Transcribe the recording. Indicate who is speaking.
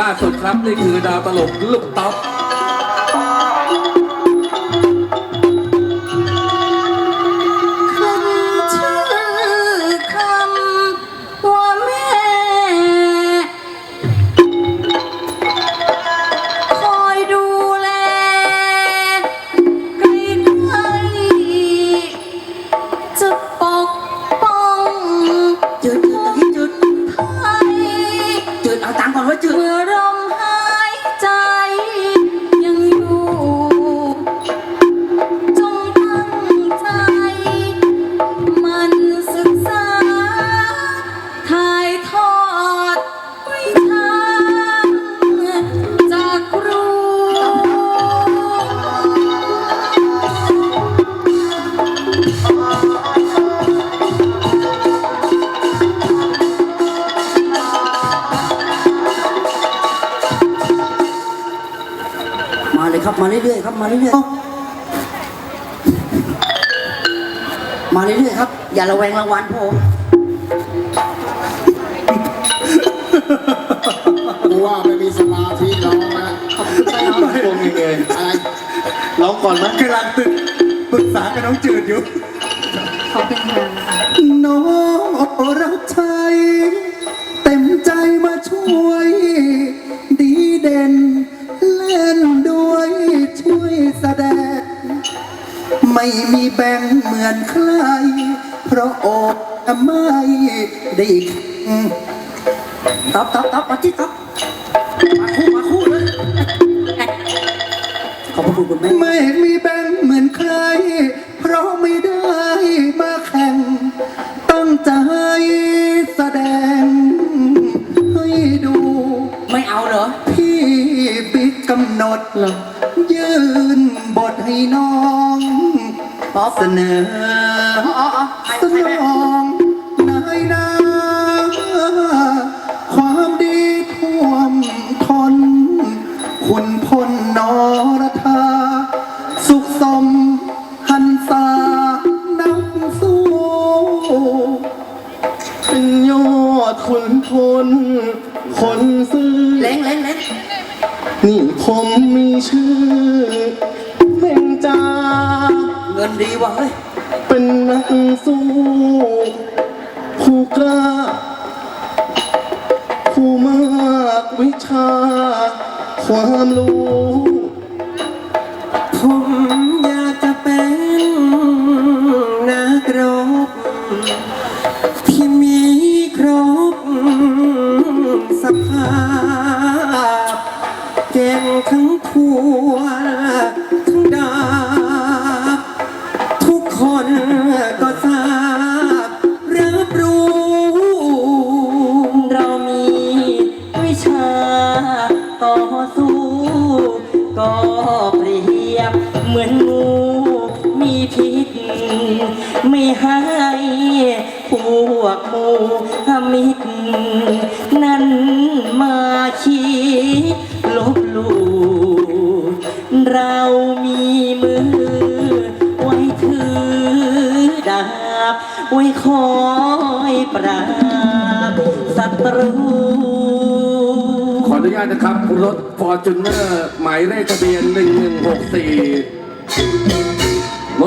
Speaker 1: ล่าสุดครับ นี่คือดาวตลกลูกต๊อ
Speaker 2: ป
Speaker 3: เล
Speaker 2: ยครั
Speaker 3: บ มาเรื่อยๆครับ มาเรื่อยๆมาเรื่อยๆครับ อย่าระแวงรางวัลผม
Speaker 4: กูว่าไม่มีสมาธิร้องนะ
Speaker 1: วงยังไง
Speaker 4: อะไรร้องก่อนไหม
Speaker 5: กำลังตึกปรึกษากับน้องจืดอยู่
Speaker 2: ขอบคุณค่ะ
Speaker 5: น้องรับใช้เต็มใจมาช่วย ดีเด่นเล่น ม่มีแบ่งเหมือนใคร เพราะโอกไม่ได้แข่ง
Speaker 3: ต๊อบต๊อบต๊อบมาที่ต๊อบมาคู่มาคู่เลยขอบพระคุณคุณแม่
Speaker 5: ไม่มีแบ่งเหมือนใคร เพราะไม่ได้มาแข่ง ตั้งใจแสดงให้ดู
Speaker 3: ไม่เอาเหรอ
Speaker 5: พี่บิ๊กกำหนด
Speaker 3: เหรอ
Speaker 5: ยื่นบทให้น้อง
Speaker 3: ป๊อ
Speaker 5: เสนอสนองนายนา ความดีท่วมทน คุณพลนรธาสุขสมหันษานักสู้
Speaker 4: เป็นยอดคนทนคนซื่อ
Speaker 3: เล้งเล้งเล้ง
Speaker 4: นี่ผมมีชื่อเพ่งจา
Speaker 3: เงินดีว่ะเฮ้ย
Speaker 4: เป็นนักสู้ผู้กล้า ผู้มากวิชา ความรู้
Speaker 5: ผมอยากจะเป็นนักรบ
Speaker 6: ต่อสู้ ก็เปรียบเหมือนงูมีพิษ ไม่ให้พวกมูมิตรนั้นมาคิดลบลู่เรามีมือ ไว้ถือดาบ ไว้คอยปราบศัตรู
Speaker 1: ขออนุญาตนะครับ รถฟอร์จูเนอร์หมายเลขทะเบียน 1164